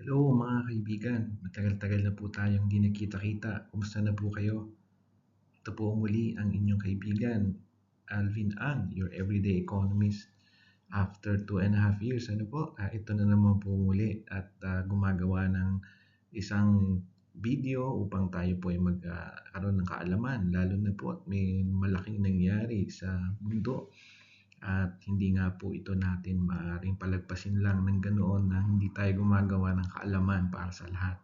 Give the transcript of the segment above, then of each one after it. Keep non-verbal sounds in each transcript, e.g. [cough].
Hello mga kaibigan, matagal-tagal na po tayong di nagkita-kita. Kumusta na po kayo? Ito po muli ang inyong kaibigan, Alvin Ang, your everyday economist. After two and a half years, ano po, ah, ito na naman po muli at ah, gumagawa ng isang video upang tayo po ay magkaroon ng kaalaman. Lalo na po at may malaking nangyari sa mundo at hindi nga po ito natin maaaring palagpasin lang ng ganoon na hindi tayo gumagawa ng kaalaman para sa lahat.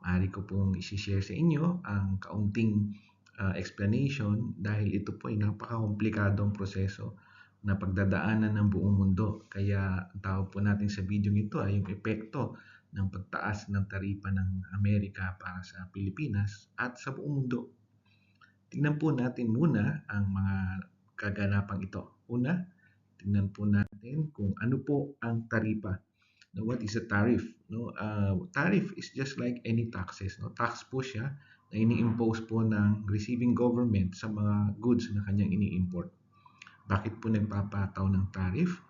Maaari ko pong isi-share sa inyo ang kaunting uh, explanation dahil ito po ay napaka-komplikadong proseso na pagdadaanan ng buong mundo. Kaya ang tawag po natin sa video ito ay yung epekto ng pagtaas ng taripa ng Amerika para sa Pilipinas at sa buong mundo. Tingnan po natin muna ang mga kaganapang ito. Una, tingnan po natin kung ano po ang taripa. Now, what is a tariff? No, uh, tariff is just like any taxes. No? Tax po siya na ini-impose po ng receiving government sa mga goods na kanyang ini-import. Bakit po nagpapataw ng tariff?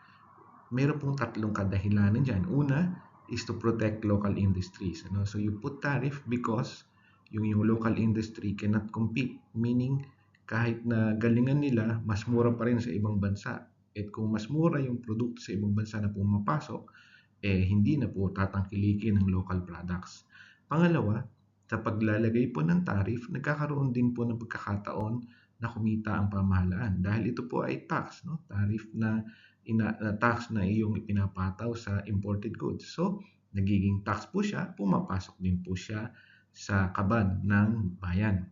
Meron pong tatlong kadahilanan dyan. Una is to protect local industries. Ano? So you put tariff because yung, yung local industry cannot compete. Meaning, kahit na galingan nila, mas mura pa rin sa ibang bansa. At kung mas mura yung produkto sa ibang bansa na pumapasok, eh hindi na po tatangkilikin ng local products. Pangalawa, sa paglalagay po ng tariff, nagkakaroon din po ng pagkakataon na kumita ang pamahalaan dahil ito po ay tax, no? tariff na, ina, na tax na iyong ipinapataw sa imported goods. So, nagiging tax po siya, pumapasok din po siya sa kaban ng bayan.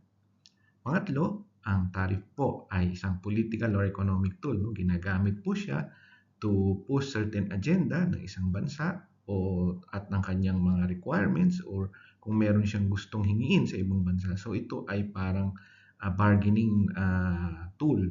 Pangatlo, ang tariff po ay isang political or economic tool. No? Ginagamit po siya to push certain agenda ng isang bansa o at ng kanyang mga requirements or kung meron siyang gustong hingiin sa ibang bansa. So ito ay parang uh, bargaining uh, tool.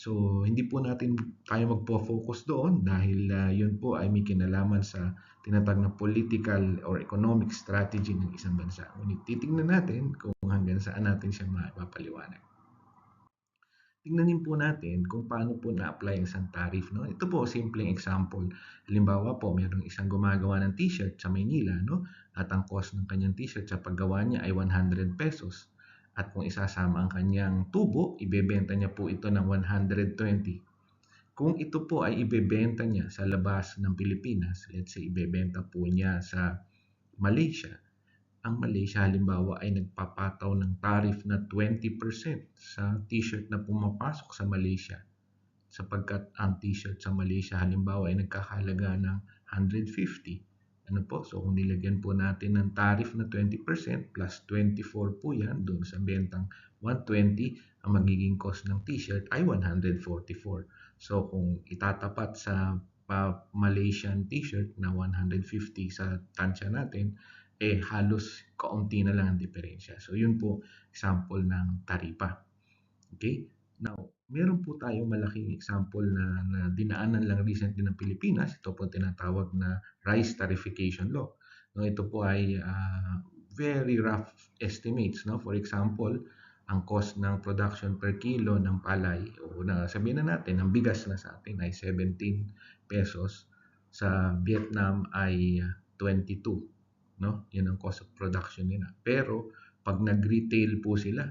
So, hindi po natin tayo magpo-focus doon dahil uh, yun po ay may kinalaman sa tinatag na political or economic strategy ng isang bansa. Ngunit titingnan natin kung hanggang saan natin siya mapapaliwanag. Tingnan po natin kung paano po na-apply ang isang tariff. No? Ito po, simpleng example. Halimbawa po, mayroong isang gumagawa ng t-shirt sa Maynila, no? at ang cost ng kanyang t-shirt sa paggawa niya ay 100 pesos. At kung isasama ang kanyang tubo, ibebenta niya po ito ng 120. Kung ito po ay ibebenta niya sa labas ng Pilipinas, let's say ibebenta po niya sa Malaysia, ang Malaysia halimbawa ay nagpapataw ng tariff na 20% sa t-shirt na pumapasok sa Malaysia sapagkat ang t-shirt sa Malaysia halimbawa ay nagkakahalaga ng 150 ano po? So kung nilagyan po natin ng tariff na 20% plus 24 po yan doon sa bentang 120, ang magiging cost ng t-shirt ay 144. So kung itatapat sa uh, Malaysian t-shirt na 150 sa tansya natin, eh halos kaunti na lang ang diferensya. So yun po example ng taripa. Okay? Now, meron po tayong malaking example na, na dinaanan lang recently ng Pilipinas. Ito po tinatawag na rice tarification law. No, ito po ay uh, very rough estimates. No? For example, ang cost ng production per kilo ng palay o na sabihin na natin, ang bigas na sa atin ay 17 pesos. Sa Vietnam ay 22. No? Yan ang cost of production nila. Pero pag nag-retail po sila,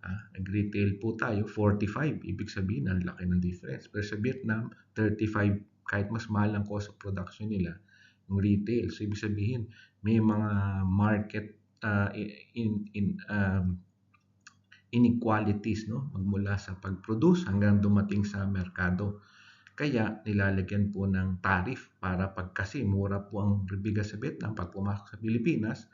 Ah, nag-retail po tayo, 45. Ibig sabihin, ang laki ng difference. Pero sa Vietnam, 35. Kahit mas mahal ang cost of production nila, yung retail. So, ibig sabihin, may mga market uh, in, in, um, inequalities no? magmula sa pag-produce hanggang dumating sa merkado. Kaya nilalagyan po ng tariff para pag kasi mura po ang bigas sa Vietnam, pag pumasok sa Pilipinas,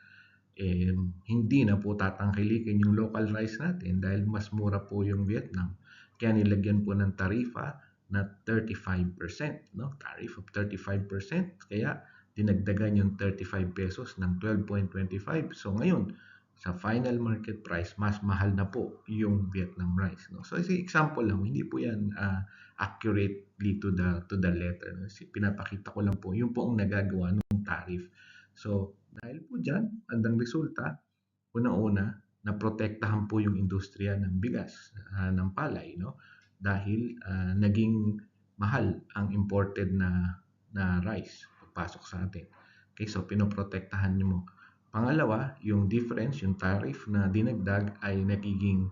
eh, hindi na po tatangkilikin yung local rice natin dahil mas mura po yung Vietnam. Kaya nilagyan po ng tarifa na 35%, no? Tariff of 35%. Kaya dinagdagan yung 35 pesos ng 12.25. So ngayon, sa final market price, mas mahal na po yung Vietnam rice. No? So, as example lang, hindi po yan uh, accurately to the to the letter. No? Pinapakita ko lang po, yung po ang nagagawa ng tariff. So, dahil po dyan, andang resulta, una-una, naprotektahan po yung industriya ng bigas, uh, ng palay, no? Dahil uh, naging mahal ang imported na na rice pagpasok sa atin. Okay, so pinoprotektahan nyo mo. Pangalawa, yung difference, yung tariff na dinagdag ay nagiging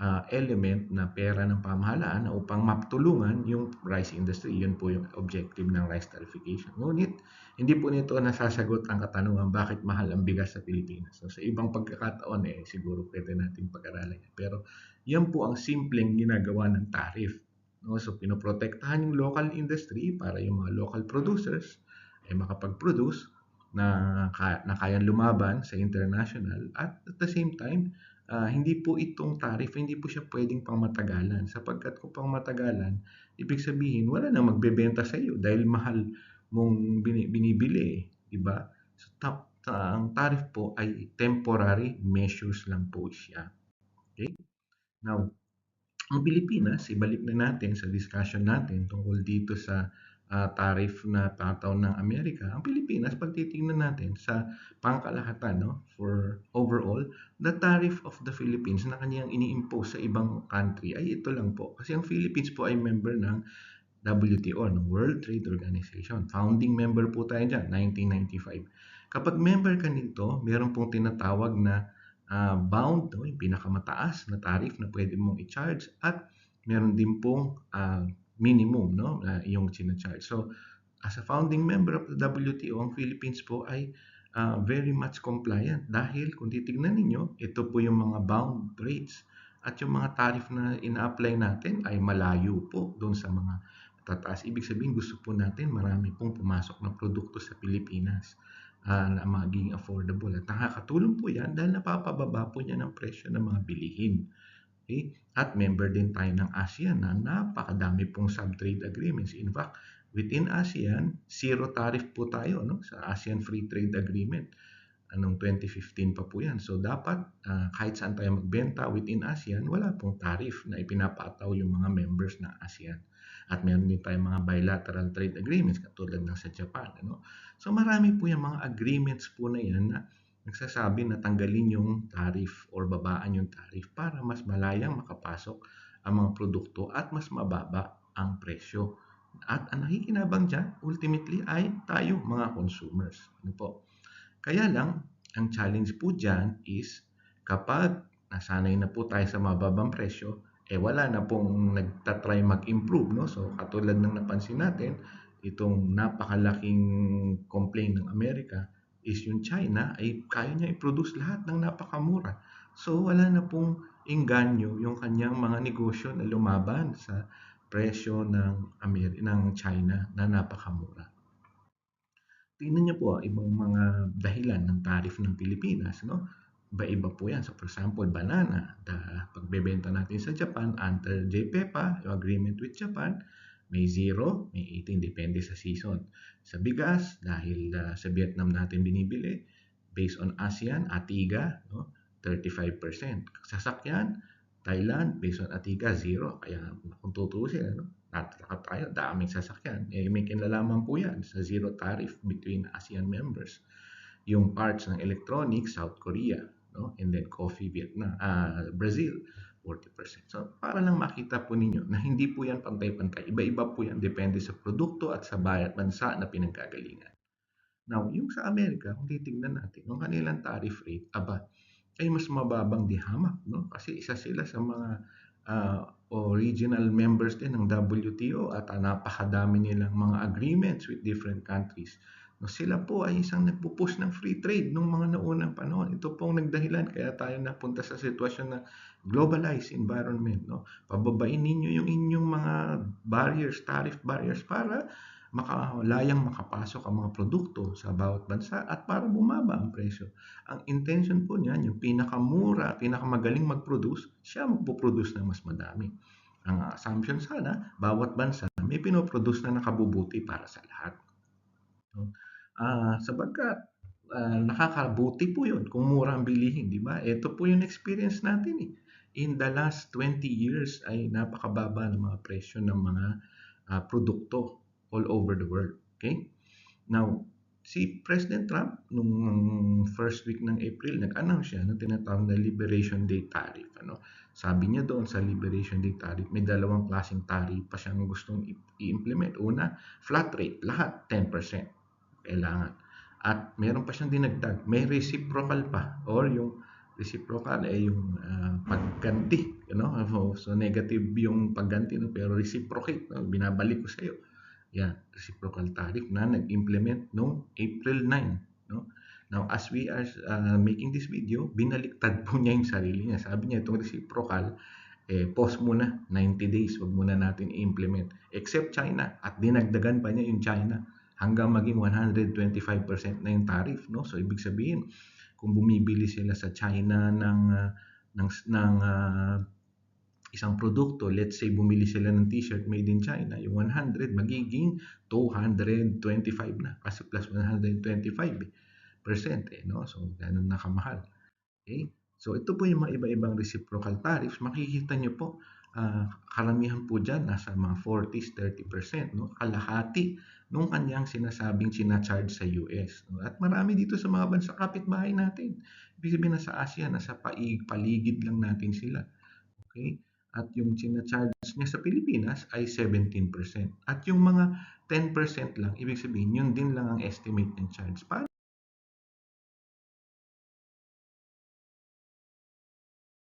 uh, element na pera ng pamahalaan upang maptulungan yung rice industry. Yun po yung objective ng rice tarification. Ngunit, hindi po nito nasasagot ang katanungan bakit mahal ang bigas sa Pilipinas. So, sa ibang pagkakataon, eh, siguro pwede natin pag-aralan. Pero, yan po ang simpleng ginagawa ng tariff. No? So, pinoprotektahan yung local industry para yung mga local producers ay makapag-produce na, na kayang lumaban sa international at at the same time uh, hindi po itong tariff, hindi po siya pwedeng pangmatagalan. Sapagkat kung pangmatagalan, ibig sabihin, wala na magbebenta sa iyo dahil mahal mong binibili, di ba? So, ta- ta- ang tariff po ay temporary measures lang po siya. Okay? Now, ang Pilipinas, ibalik na natin sa discussion natin tungkol dito sa uh, tariff na tataw ng Amerika, ang Pilipinas, pag titingnan natin sa pangkalahatan, no, for overall, the tariff of the Philippines na kanyang ini-impose sa ibang country ay ito lang po. Kasi ang Philippines po ay member ng WTO, ng World Trade Organization. Founding member po tayo dyan, 1995. Kapag member ka nito, meron pong tinatawag na uh, bound, no, yung pinakamataas na tariff na pwede mong i-charge at meron din pong uh, minimum no na yung charge. So as a founding member of the WTO, ang Philippines po ay uh, very much compliant dahil kung titignan ninyo, ito po yung mga bound rates at yung mga tariff na ina-apply natin ay malayo po doon sa mga tataas. Ibig sabihin gusto po natin marami pong pumasok na produkto sa Pilipinas uh, na maging affordable. At nakakatulong po yan dahil napapababa po niya ng presyo ng mga bilihin. Okay? At member din tayo ng ASEAN na napakadami pong sub-trade agreements. In fact, within ASEAN, zero tariff po tayo no? sa ASEAN Free Trade Agreement. Anong 2015 pa po yan. So dapat uh, kahit saan tayo magbenta within ASEAN, wala pong tariff na ipinapataw yung mga members ng ASEAN. At meron din tayong mga bilateral trade agreements katulad ng sa Japan. Ano? So marami po yung mga agreements po na yan na nagsasabi na tanggalin yung tariff or babaan yung tariff para mas malayang makapasok ang mga produkto at mas mababa ang presyo. At ang nakikinabang dyan, ultimately, ay tayo, mga consumers. Ano po? Kaya lang, ang challenge po dyan is kapag nasanay na po tayo sa mababang presyo, eh wala na pong nagtatry mag-improve. No? So, katulad ng napansin natin, itong napakalaking complaint ng Amerika is yung China ay kaya niya i-produce lahat ng napakamura. So wala na pong inganyo yung kanyang mga negosyo na lumaban sa presyo ng Amer ng China na napakamura. Tingnan niyo po ibang mga dahilan ng tariff ng Pilipinas, no? Iba-iba po yan. So for example, banana, the pagbebenta natin sa Japan under JPEPA, yung agreement with Japan, may 0, may 18, depende sa season. Sa bigas, dahil uh, sa Vietnam natin binibili, based on ASEAN, Atiga, no, 35%. Sasakyan, Thailand, based on Atiga, 0. Kaya kung tutusin, ano, nataka tayo, daming sasakyan. Eh, may kinalaman po yan sa zero tariff between ASEAN members. Yung parts ng electronics, South Korea, no? and then coffee, Vietnam, uh, Brazil, 40%. So, para lang makita po ninyo na hindi po yan pantay-pantay. Iba-iba po yan. Depende sa produkto at sa bayat bansa na pinagkagalingan. Now, yung sa Amerika, kung titignan natin, yung kanilang tariff rate, aba, ay mas mababang di hamak. No? Kasi isa sila sa mga uh, original members din ng WTO at uh, napakadami nilang mga agreements with different countries. Sila po ay isang nagpupush ng free trade nung mga naunang panahon. Ito pong nagdahilan kaya tayo napunta sa sitwasyon na globalized environment. No? Pababain ninyo yung inyong mga barriers, tariff barriers para makalayang makapasok ang mga produkto sa bawat bansa at para bumaba ang presyo. Ang intention po niyan, yung pinakamura, pinakamagaling mag-produce, siya magpo-produce na mas madami. Ang assumption sana, bawat bansa may pinoproduce na nakabubuti para sa lahat. No? Uh, sabagkat uh, nakakabuti po yun kung mura ang bilihin, di ba? Ito po yung experience natin eh in the last 20 years ay napakababa ng mga presyo ng mga uh, produkto all over the world. Okay? Now, si President Trump nung first week ng April nag-announce siya ng tinatawag na Liberation Day tariff ano sabi niya doon sa Liberation Day tariff may dalawang klaseng tariff pa siyang gustong i-implement una flat rate lahat 10% kailangan At meron pa siyang dinagdag, may reciprocal pa or yung reciprocal ay yung ah, pagganti, you know? [laughs] So, negative yung pagganti no? pero reciprocate, no? binabalik ko sa iyo. Yan, reciprocal tariff na nag-implement noong April 9, no? Now, as we are ah, making this video, binaliktad po niya yung sarili niya. Sabi niya, itong reciprocal, eh, pause muna, 90 days, wag muna natin i-implement. Except China, at dinagdagan pa niya yung China hanggang maging 125% na yung tariff, no? So, ibig sabihin, kung bumibili sila sa China ng, ah, ng, ng ah, isang produkto, let's say bumili sila ng t-shirt made in China, yung 100 magiging 225 na kasi plus 125 eh, eh, no? So, ganun na kamahal. Okay? So, ito po yung mga iba-ibang reciprocal tariffs. Makikita nyo po, ah, karamihan po dyan, nasa mga 40s, 30%, no? Kalahati nung kanyang sinasabing sinacharge sa US. At marami dito sa mga bansa kapitbahay natin. Ibig sabihin, nasa Asia, nasa paig, paligid lang natin sila. Okay? At yung sinacharge niya sa Pilipinas ay 17%. At yung mga 10% lang, ibig sabihin, yun din lang ang estimate ng charge. Paano